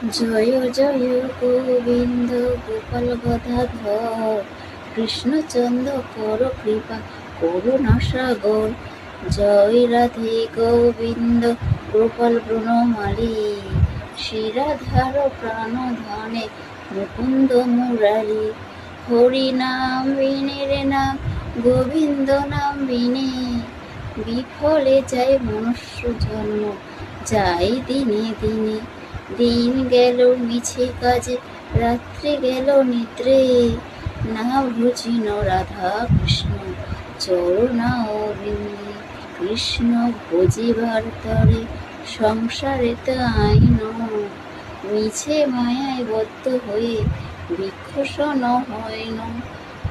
জয় জয় গোবিন্দ গোপাল গদাধর, কৃষ্ণচন্দ্র কর কৃপা করুণা সাগর। জয় রাধে গোবিন্দ গোপাল ব্রণমালী শিরাধার প্রাণ ধনে মুকুন্দ মুরারি হরি নাম বিনের নাম, গোবিন্দ নাম বিনে। বিফলে যায় মনুষ্য জন্ম যাই দিনে দিনে। দিন গেল, মিছে কাজে, রাত্রি গেল নিদ্রে। না বুঝিন রাধা কৃষ্ণ চরণা অরবিন্দে কৃষ্ণ ভজিবার তরে সংসারে আইন মিছে মায়ায় বদ্ধ হয়ে বিক্ষসন হয়ন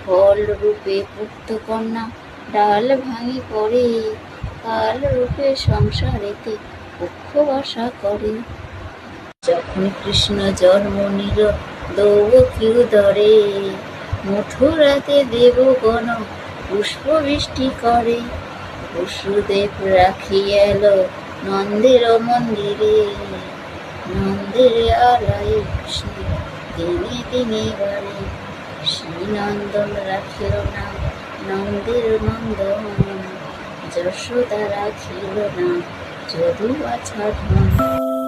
ফল রূপে পুত্র কন্যা, ডাল ভাঙি পড়ে। কাল রূপে সংসারেতে পক্ষ বাসা করে। যখন কৃষ্ণ জন্ম নিল দৌকি উদরে মথুরাতে দেবগণ পুষ্প বৃষ্টি করে। বসুদেব রাখি এলো নন্দের মন্দিরে। নন্দের আলয়ে কৃষ্ণ দিনে দিনে বাড়ে। শ্রীনন্দন রাখিল না, নন্দের নন্দন। যশোদা রাখিল না যদু আছা ধন।